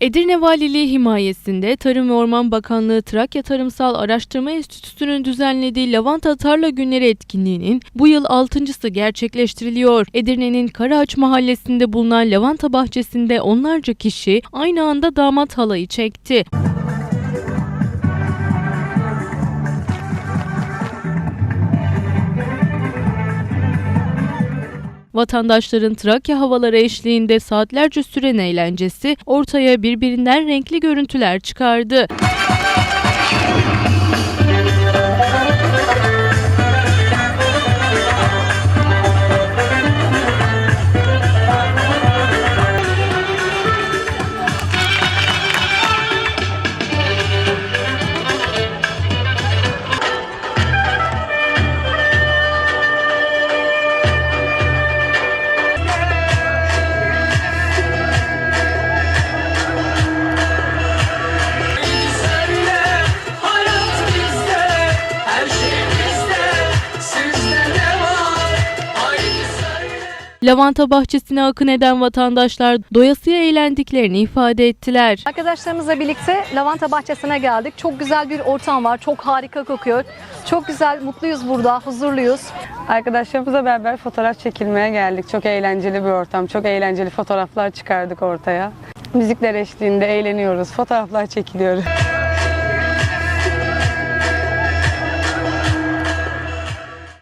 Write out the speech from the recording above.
Edirne Valiliği himayesinde Tarım ve Orman Bakanlığı Trakya Tarımsal Araştırma Enstitüsü'nün düzenlediği Lavanta Tarla Günleri etkinliğinin bu yıl altıncısı gerçekleştiriliyor. Edirne'nin Karaağaç mahallesinde bulunan lavanta bahçesinde onlarca kişi aynı anda damat halayı çekti. Vatandaşların Trakya havaları eşliğinde saatlerce süren eğlencesi ortaya birbirinden renkli görüntüler çıkardı. Lavanta bahçesine akın eden vatandaşlar doyasıya eğlendiklerini ifade ettiler. Arkadaşlarımızla birlikte lavanta bahçesine geldik. Çok güzel bir ortam var. Çok harika kokuyor. Çok güzel, mutluyuz burada, huzurluyuz. Arkadaşlarımızla beraber fotoğraf çekilmeye geldik. Çok eğlenceli bir ortam. Çok eğlenceli fotoğraflar çıkardık ortaya. Müzikler eşliğinde eğleniyoruz. Fotoğraflar çekiliyoruz.